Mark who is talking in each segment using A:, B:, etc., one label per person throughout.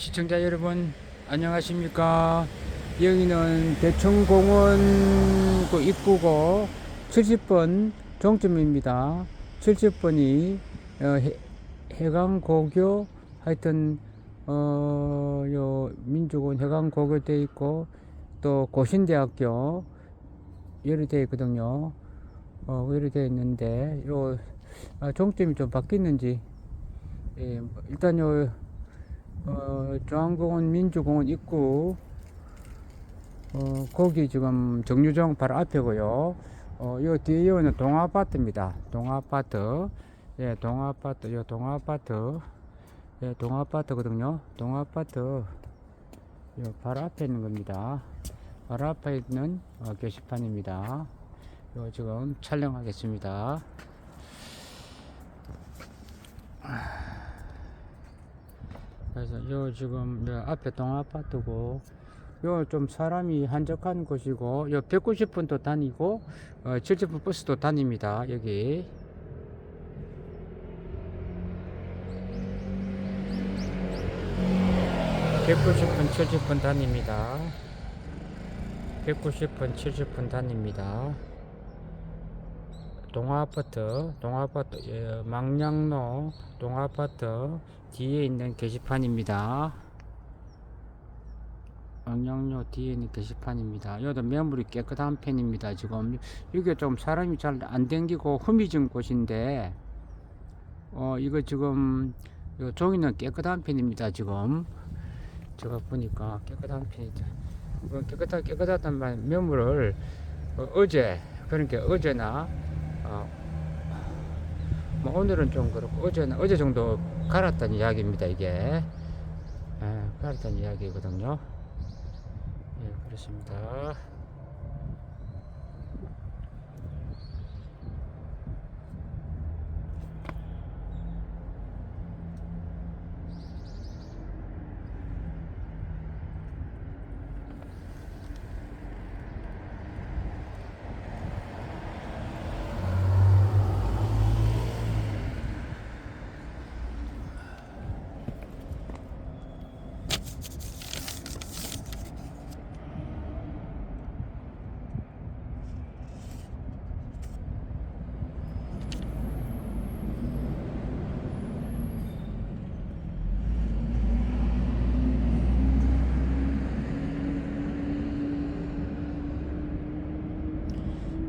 A: 시청자 여러분 안녕하십니까? 여기는 대청공원 그 입구고 70번 종점입니다. 70번이 어, 해, 강고교 하여튼 어, 요 민주군 해강고교 돼 있고 또 고신대학교 여러 돼 있거든요. 어, 여러 돼 있는데 요 아, 종점이 좀 바뀌었는지 예, 일단 요 어, 중앙공원 민주공원 입구 어, 거기 지금 정류장 바로 앞이고요. 어, 요 뒤에 요는 동아파트입니다. 동아파트. 예, 동아파트. 요 동아파트. 예, 동아파트거든요. 동아파트. 요 바로 앞에 있는 겁니다. 바로 앞에 있는 어, 게시판입니다. 요 지금 촬영하겠습니다. 그래서 요 지금 요 앞에 동아파트고 요 좀 사람이 한적한 곳이고 요 190분도 다니고 어 70분 버스도 다닙니다 여기. (190분) (70분) 다닙니다. (190분) (70분) 다닙니다 동아아파트, 동아아파트, 예, 망량로 동아아파트 뒤에 있는 게시판입니다. 망량로 뒤에 있는 게시판입니다. 여기도 매물이 깨끗한 편입니다. 지금 이게 좀 사람이 잘 안 댕기고 흐미진 곳인데, 어 이거 지금 요 종이는 깨끗한 편입니다. 지금 제가 보니까 깨끗한 편이다. 어, 깨끗하 깨끗하단 말 매물을 어, 어제 그러니까 어제나 어, 뭐 오늘은 좀 그렇고 어제는 어제 정도 갈았다는 이야기입니다 이게. 예, 갈았다는 이야기거든요. 예 그렇습니다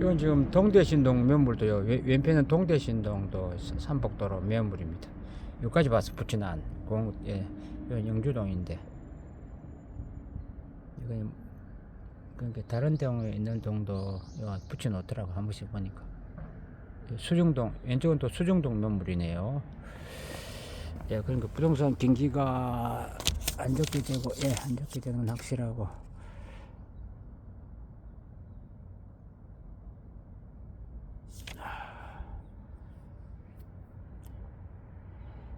A: 이건 지금 동대신동 매물도요. 왼- 왼편은 동대신동도 삼복도로 매물입니다. 여기까지 봐서 붙이난 공, 예, 이건 영주동인데. 이건 그러니까 다른 동에 있는 동도 여기 붙여 놓더라고 한 번씩 보니까. 수중동 왼쪽은 또 수중동 매물이네요. 예 그러니까 부동산 경기가 안 좋게 되고 예 안 좋게 되는 건 확실하고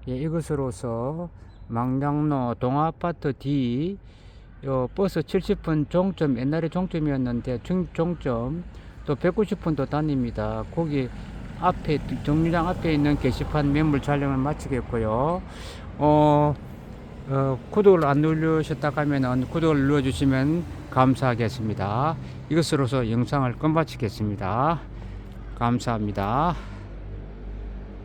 A: 예, 이것으로서 망량로 동아파트 뒤, 요 버스 70분 종점, 옛날에 종점이었는데 중, 종점 또 190분도 다닙니다. 거기 앞에, 정류장 앞에 있는 게시판 매물 촬영을 마치겠고요. 어, 어, 구독을 안 누르셨다 하면은 구독을 눌러주시면 감사하겠습니다. 이것으로서 영상을 끝마치겠습니다. 감사합니다.